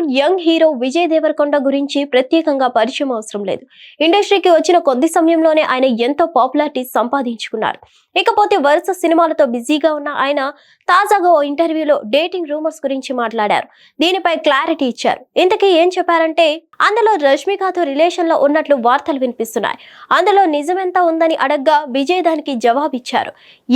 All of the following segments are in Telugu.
Tollywood young hero Vijay Deverakonda గురించి ప్రత్యేకంగా పరిచయం అవసరం లేదు. ఇండస్ట్రీకి వచ్చిన కొద్ది సమయంలోనే ఆయన ఎంతో పాపులారిటీ సంపాదించుకున్నారు. ఇకపోతే వరుస సినిమాలతో బిజీగా ఉన్న ఆయన తాజాగా ఓ ఇంటర్వ్యూలో డేటింగ్ రూమర్స్ గురించి మాట్లాడారు. దీనిపై క్లారిటీ ఇచ్చారు. ఇంతకీ ఏం చెప్పారంటే అందులో రష్మికతో రిలేషన్లో ఉన్నట్లు వార్తలు వినిపిస్తున్నాయి. అందులో నిజమెంత ఉందని అడగ్గా విజయ్ దానికి జవాబిచ్చారు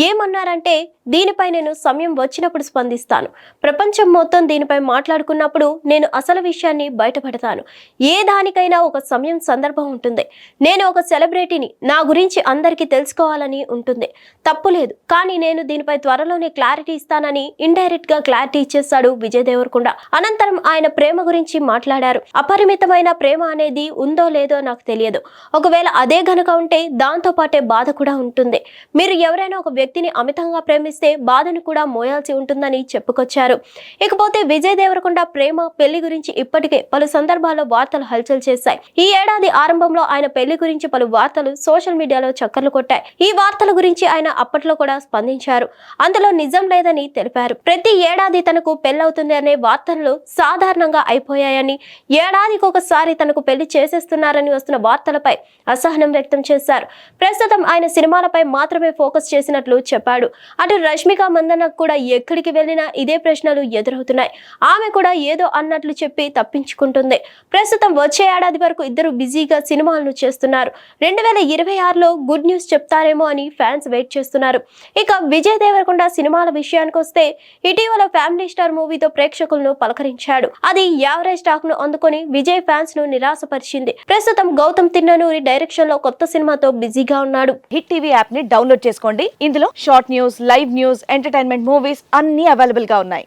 ఏమన్నారంటే దీనిపై నేను సమయం వచ్చినప్పుడు స్పందిస్తాను. ప్రపంచం మొత్తం దీనిపై మాట్లాడుకున్నప్పుడు నేను అసలు విషయాన్ని బయటపడతాను. ఏ దానికైనా ఒక సమయం సందర్భం ఉంటుంది. నేను ఒక సెలబ్రిటీని నా గురించి అందరికీ తెలుసుకోవాలని ఉంటుంది. తప్పు లేదు. కానీ నేను దీనిపై త్వరలోనే క్లారిటీ ఇస్తానని ఇండైరెక్ట్గా క్లారిటీ ఇచ్చేశాడు విజయ్ దేవరకొండ. అనంతరం ఆయన ప్రేమ గురించి మాట్లాడారు. అపరిమితమైన ప్రేమ అనేది ఉందో లేదో నాకు తెలియదు. ఒకవేళ అదే గనక ఉంటే దాంతో పాటే బాధ కూడా ఉంటుంది. మీరు ఎవరైనా ఒక వ్యక్తిని అమితంగా ప్రేమిస్తే బాధను కూడా మోయాల్సి ఉంటుందని చెప్పుకొచ్చారు. ఇకపోతే విజయ్ దేవరకొండ ప్రేమ పెళ్ళి గురించి ఇప్పటికే పలు సందర్భాల్లో వార్తలు హల్చల్ చేశాయి. ఈ ఏడాది ఆరంభంలో ఆయన పెళ్ళి గురించి పలు వార్తలు సోషల్ మీడియాలో చక్కర్లు కొట్టాయి. ఈ వార్తల గురించి ఆయన అప్పట్లో కూడా స్పందించారు. అందులో నిజం లేదని తెలిపారు. ప్రతి ఏడాది తనకు పెళ్ళవుతుంది అనే వార్తలు సాధారణంగా అయిపోయాయని ఏడాదికి ఒకసారి తనకు పెళ్ళి చేసేస్తున్నారని వస్తున్న వార్తలపై అసహనం వ్యక్తం చేశారు. ప్రస్తుతం ఆయన సినిమాలపై మాత్రమే ఫోకస్ చేసినట్లు చెప్పాడు. అటు రష్మిక మందనకు కూడా ఎక్కడికి వెళ్ళినా ఇదే ప్రశ్నలు ఎదురవుతున్నాయి. ఆమె కూడా ఏదో అన్నట్లు చెప్పి తప్పించుకుంటుంది. ప్రస్తుతం వచ్చే ఏడాది వరకు ఇద్దరు బిజీగా సినిమాలను చేస్తున్నారు. రెండు వేల ఇరవై ఆరులో గుడ్ న్యూస్ చెప్తారేమో అని ఫ్యాన్స్ వెయిట్ చేస్తున్నారు. ఇక విజయ్ దేవరకొండ సినిమాల విషయానికి వస్తే ఇటీవల ఫ్యామిలీ స్టార్ మూవీతో ప్రేక్షకులను పలకరించాడు. అది యావరేజ్ టాక్ను అందుకొని విజయ్ ఫ్యాన్స్ను నిరాశపరిచింది. ప్రస్తుతం గౌతమ్ తిన్ననూరి డైరెక్షన్లో కొత్త సినిమాతో బిజీగా ఉన్నాడు. హిట్ టీవీ యాప్ని డౌన్లోడ్ చేసుకోండి. ఇందులో short news live news entertainment movies అన్ని అవైలబుల్గా ఉన్నాయి.